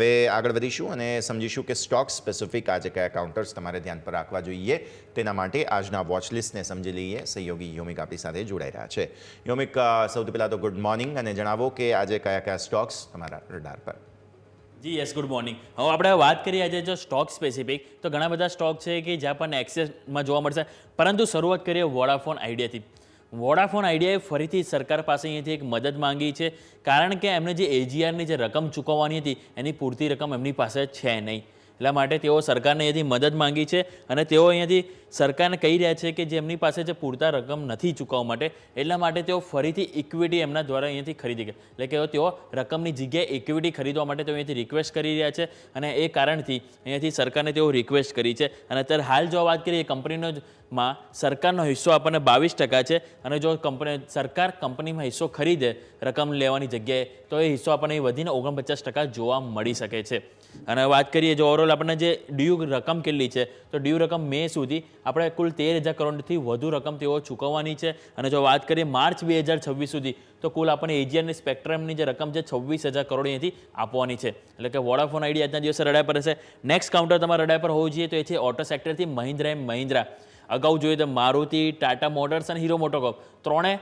હવે આગળ વધીશું અને સમજીશું કે સ્ટોક સ્પેસિફિક આજે કયા કાઉન્ટર્સ તમારે ધ્યાન પર રાખવા જોઈએ તેના માટે આજના વોચ લિસ્ટને સમજી લઈએ. સહયોગી યોમિક આપણી સાથે જોડાઈ રહ્યા છે. યોમિક સૌથી પહેલાં તો ગુડ મોર્નિંગ અને જણાવો કે આજે કયા કયા સ્ટોક્સ તમારા રડાર પર? જી યસ ગુડ મોર્નિંગ હવે આપણે વાત કરીએ આજે જો સ્ટોક સ્પેસિફિક તો ઘણા બધા સ્ટોક છે કે જ્યાં પણ એક્સેસમાં જોવા મળશે. પરંતુ શરૂઆત કરીએ વોડાફોન આઈડિયાથી વોડાફોન આઈડિયાએ ફરીથી સરકાર પાસે અહીંયાથી એક મદદ માંગી છે. કારણ કે એમને જે એજીઆરની જે રકમ ચૂકવવાની હતી, એની પૂરતી રકમ એમની પાસે છે નહીં. એટલા માટે તેઓ સરકારને અહીંયાથી મદદ માંગી છે અને તેઓ અહીંયાથી સરકારને કહી રહ્યા છે કે જે એમની પાસે જે પૂરતા રકમ નથી ચૂકવવા માટે, એટલા માટે તેઓ ફરીથી ઇક્વિટી એમના દ્વારા અહીંયાથી ખરીદી એટલે કે તેઓ રકમની જગ્યાએ ઇક્વિટી ખરીદવા માટે તેઓ અહીંયાથી રિક્વેસ્ટ કરી રહ્યા છે અને એ કારણથી અહીંયાથી સરકારને તેઓ રિક્વેસ્ટ કરી છે. અને અત્યારે હાલ જો વાત કરીએ કંપનીનો માં સરકારનો હિસ્સો આપણને બાવીસ ટકા છે અને જો કંપની સરકાર કંપનીમાં હિસ્સો ખરીદે રકમ લેવાની જગ્યાએ, તો એ હિસ્સો આપણને વધીને ઓગણપચાસ ટકા જોવા મળી શકે છે. અને વાત કરીએ જો ઓવરઓલ આપણને જે ડ્યુ રકમ કેટલી છે, તો ડ્યુ રકમ મે સુધી આપણે કુલ તેર હજાર કરોડથી વધુ રકમ તેઓ ચૂકવવાની છે. અને જો વાત કરીએ માર્ચ બે હજાર છવ્વીસ સુધી, તો કુલ આપણને એજીઆરની સ્પેક્ટ્રમની જે રકમ છે છવ્વીસ હજાર કરોડ આપવાની છે. એટલે કે વોડાફોન આઈડિયા આજના દિવસે રડાય પર હશે. નેક્સ્ટ કાઉન્ટર તમારા રડાય પર હોવું જોઈએ તો એ છે ઓટો સેક્ટરથી મહિન્દ્રા એન્ડ મહિન્દ્રા. અગાઉ જોઈએ તો મારુતિ ટાટા મોટર્સ અને હીરો મોટોકોપ ત્રણે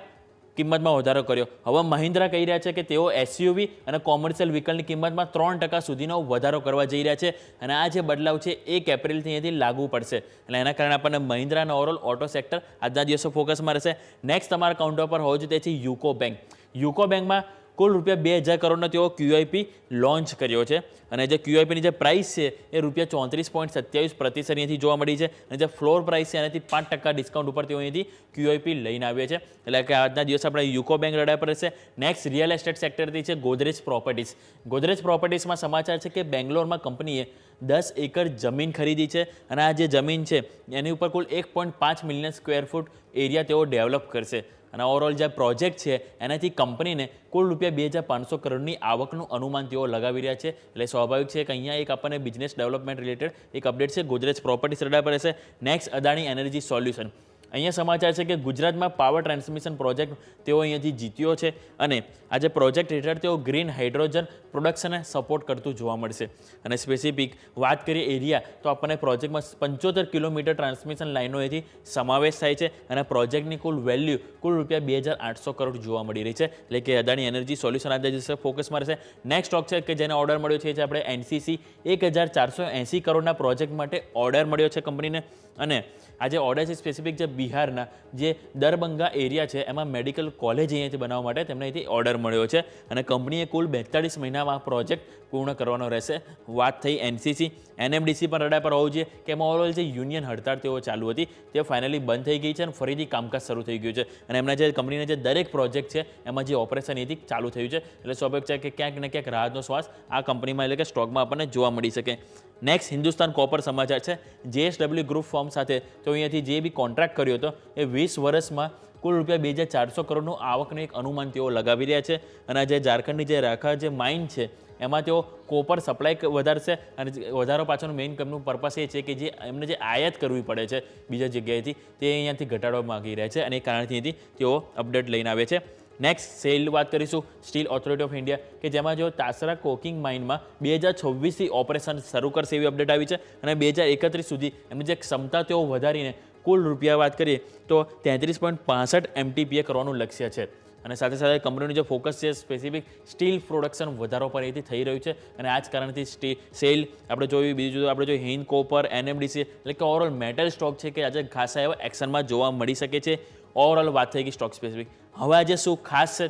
કિંમતમાં વધારો કર્યો. હવે મહિન્દ્રા કહી રહ્યા છે કે તેઓ એસયુવી અને કોમર્શિયલ વ્હીકલની કિંમતમાં ત્રણ ટકા સુધીનો વધારો કરવા જઈ રહ્યા છે અને આ જે બદલાવ છે એક એપ્રિલથી અહીંયાથી લાગુ પડશે. એટલે એના કારણે આપણને મહિન્દ્રાનો ઓવરઓલ ઓટો સેક્ટર આજના દિવસો ફોકસમાં રહેશે. નેક્સ્ટ તમારા કાઉન્ટર પર હોવું જોઈએ, તે છે યુકો બેંક. યુકો બેંકમાં કુલ રૂપિયા બે હજાર કરોડનો તેઓ ક્યુઆઈપી લોન્ચ કર્યો છે. અને જે ક્યુઆઈપીની જે પ્રાઇસ છે, એ રૂપિયા ચોત્રીસ પોઈન્ટ સત્યાવીસ પ્રતિશત જોવા મળી છે. અને જે ફ્લોર પ્રાઇસ છે, એનાથી પાંચ ટકા ડિસ્કાઉન્ટ ઉપર તેઓ અહીંથી ક્યુઆઈપી લઈને આવ્યા છે. એટલે કે આજના દિવસે આપણે યુકો બેંક લડાઈ પર રહેશે. નેક્સ્ટ રિયલ એસ્ટેટ સેક્ટરથી છે ગોદરેજ પ્રોપર્ટીઝ ગોદરેજ પ્રોપર્ટીઝમાં સમાચાર છે કે બેંગ્લોરમાં કંપનીએ દસ એકર જમીન ખરીદી છે. અને આ જે જમીન છે, એની ઉપર કુલ એક પોઈન્ટ પાંચ મિલિયન સ્ક્વેર ફૂટ એરિયા તેઓ ડેવલપ કરશે. અને ઓવરઓલ જે પ્રોજેક્ટ છે, એનાથી કંપનીને કુલ રૂપિયા બે હજાર પાંચસો કરોડની આવકનું અનુમાન તેઓ લગાવી રહ્યા છે. એટલે સ્વાભાવિક છે કે અહીંયા એક આપણને બિઝનેસ ડેવલપમેન્ટ રિલેટેડ એક અપડેટ છે. ગોદરેજ પ્રોપર્ટીસ રડા પર રહેશે નેક્સ્ટ અદાણી એનર્જી સોલ્યુશન અહીંયા સમાચાર છે કે ગુજરાતમાં પાવર ટ્રાન્સમિશન પ્રોજેક્ટ તેઓ અહીંયાથી જીત્યો છે અને આ જે પ્રોજેક્ટ હેઠળ તેઓ ગ્રીન હાઇડ્રોજન પ્રોડક્શનને સપોર્ટ કરતું જોવા મળશે. અને સ્પેસિફિક વાત કરીએ એરિયા, તો આપણને પ્રોજેક્ટમાં પંચોતેર કિલોમીટર ટ્રાન્સમિશન લાઇનો એથી સમાવેશ થાય છે અને પ્રોજેક્ટની કુલ વેલ્યુ કુલ રૂપિયા બે હજાર આઠસો કરોડ જોવા મળી રહી છે. એટલે કે અદાણી એનર્જી સોલ્યુશન આજે જશે ફોકસમાં રહેશે. નેક્સ્ટ સ્ટોક છે કે જેને ઓર્ડર મળ્યો છે આપણે એનસીસી એક હજાર ચારસો એંસી કરોડના પ્રોજેક્ટ માટે ઓર્ડર મળ્યો છે કંપનીને. અને આજે ઓર્ડર છે સ્પેસિફિક જે બિહારના જે દરબંગા એરિયા છે, એમાં મેડિકલ કોલેજ અહીંયાથી બનાવવા માટે તેમને અહીંથી ઓર્ડર મળ્યો છે. અને કંપનીએ કુલ બેતાળીસ મહિનામાં આ પ્રોજેક્ટ પૂર્ણ કરવાનો રહેશે. વાત થઈ એનસીસી એનએમડીસી પણ રડા પર હોવું જોઈએ. કે એમાં ઓવરઓલ જે યુનિયન હડતાળ તેઓ ચાલુ હતી, તે ફાઇનલી બંધ થઈ ગઈ છે અને ફરીથી કામકાજ શરૂ થઈ ગયું છે. અને એમના જે કંપનીના જે દરેક પ્રોજેક્ટ છે, એમાં જે ઓપરેશન એથી ચાલુ થયું છે. એટલે સ્વાભાવિક છે કે ક્યાંક ને ક્યાંક રાહતનો શ્વાસ આ કંપનીમાં એટલે કે સ્ટોકમાં આપણને જોવા મળી શકે. નેક્સ્ટ હિન્દુસ્તાન કોપર સમાચાર છે. જેએસડબલ્યુ ગ્રુપ ફોર્મ સાથે તો અહીંયાથી જે બી કોન્ટ્રાક્ટ કર્યો હતો, એ વીસ વર્ષમાં કુલ રૂપિયા બે હજાર ચારસો કરોડનું આવકનું એક અનુમાન તેઓ લગાવી રહ્યા છે. અને જે ઝારખંડની જે રાખા જે માઇન છે એમાં તેઓ કોપર સપ્લાય વધારશે અને વધારો પાછળનું મેઇન કંપનું પર્પસ એ છે કે જે એમને જે આયાત કરવી પડે છે બીજા જગ્યાએથી, તે અહીંયાથી ઘટાડવા માગી રહ્યા છે અને એ કારણથી તેઓ અપડેટ લઈને આવે છે. નેક્સ્ટ સેલ વાત કરીશું સ્ટીલ ઓથોરિટી ઓફ ઇન્ડિયા કે જેમાં જો તાસરા કોકિંગ માઇનમાં બે હજાર છવ્વીસથી ઓપરેશન શરૂ કરશે એવી અપડેટ આવી છે અને બે હજાર એકત્રીસ સુધી એમની જે ક્ષમતા તેઓ વધારીને, કુલ રૂપિયા વાત કરીએ, તો તેત્રીસ પોઈન્ટ પાસઠ એમટીપીએ કરવાનું લક્ષ્ય છે. અને સાથે સાથે કંપનીનું જે ફોકસ છે સ્પેસિફિક સ્ટીલ પ્રોડક્શન વધારો પર એથી થઈ રહ્યું છે. અને આ જ કારણથી સ્ટી સેલ આપણે જોયું, બીજું જોયું, આપણે જોયું હિન્દ કોપર એનએમડીસી એટલે કે ઓવરઓલ મેટલ સ્ટોક છે કે આજે ખાસા એવા એક્શનમાં જોવા મળી શકે છે. ઓવરઓલ વાત થઈ ગઈ સ્ટોક સ્પેસિફિક હવે આજે શું ખાસ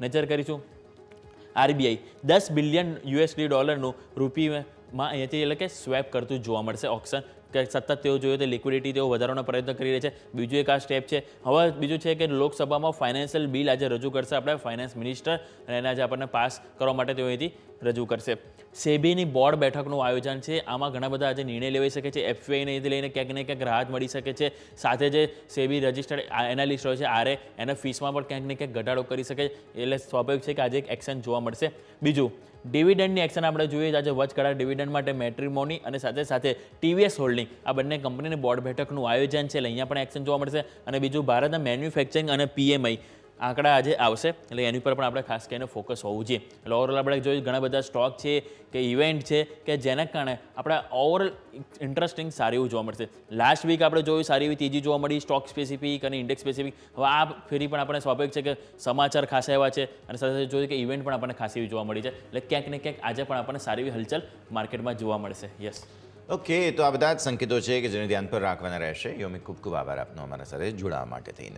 નજર કરીશું? આરબીઆઈ દસ બિલિયન યુએસડી ડોલરનું રૂપીમાં અહીંયાથી એટલે કે સ્વેપ કરતું જોવા મળશે ઓપ્શન કે સતત તેઓ જોઈએ તો લિક્વિડિટી તેઓ વધારવાનો પ્રયત્ન કરી રહ્યા છે. બીજું એક આ સ્ટેપ છે. હવે બીજું છે કે લોકસભામાં ફાઇનાન્શિયલ બિલ આજે રજૂ કરશે આપણે ફાઇનાન્સ મિનિસ્ટર અને એને આજે આપણને પાસ કરવા માટે તેઓ અહીંથી રજૂ કરશે. સેબીની બોર્ડ બેઠકનું આયોજન છે. આમાં ઘણા બધા આજે નિર્ણય લેવાઈ શકે છે. એફસીઆઈને લઈને ક્યાંક ને ક્યાંક રાહત મળી શકે છે. સાથે જે સેબી રજિસ્ટર્ડ એનાલિસ્ટ હોય છે, આરે એના ફીસમાં પણ ક્યાંક ને ક્યાંક ઘટાડો કરી શકે એટલે સ્વાભાવિક છે કે આજે એક એક્શન જોવા મળશે. બીજું, ડિવિડન્ડની એક્શન આપણે જોઈએ આજે વચગાળા ડિવિડન્ડ માટે મેટ્રીમોની અને સાથે સાથે ટીવીએસ હોલ્ડિંગ આ બંને કંપનીની બોર્ડ બેઠકનું આયોજન છે. એટલે અહીંયા પણ એક્શન જોવા મળશે. અને બીજું, ભારતના મેન્યુફેક્ચરિંગ અને પીએમઆઈ આંકડા આજે આવશે. એટલે એની પર પણ આપણે ખાસ કરીને ફોકસ હોવું જોઈએ. એટલે ઓવરઓલ આપણે જોયું ઘણા બધા સ્ટોક છે કે ઇવેન્ટ છે કે જેના કારણે આપણે ઓવરઓલ ઇન્ટરેસ્ટિંગ સારી એવું જોવા મળશે. લાસ્ટ વીક આપણે જોયું સારી એવી તેજી જોવા મળી સ્ટોક સ્પેસિફિક અને ઇન્ડેક્સ સ્પેસિફિક હવે આ ફેરી પણ આપણે સ્વાભાવિક છે કે સમાચાર ખાસા એવા છે અને સાથે સાથે જોયું કે ઇવેન્ટ પણ આપણને ખાસી એવી જોવા મળી છે. એટલે ક્યાંક ને ક્યાંક આજે પણ આપણને સારી એવી હલચલ માર્કેટમાં જોવા મળશે. યસ ઓકે તો આ બધા જ સંકેતો છે કે જેને ધ્યાન પર રાખવાના રહેશે. યોમી ખૂબ ખૂબ આભાર આપનો અમારા સાથે જોડાવા માટે થઈને.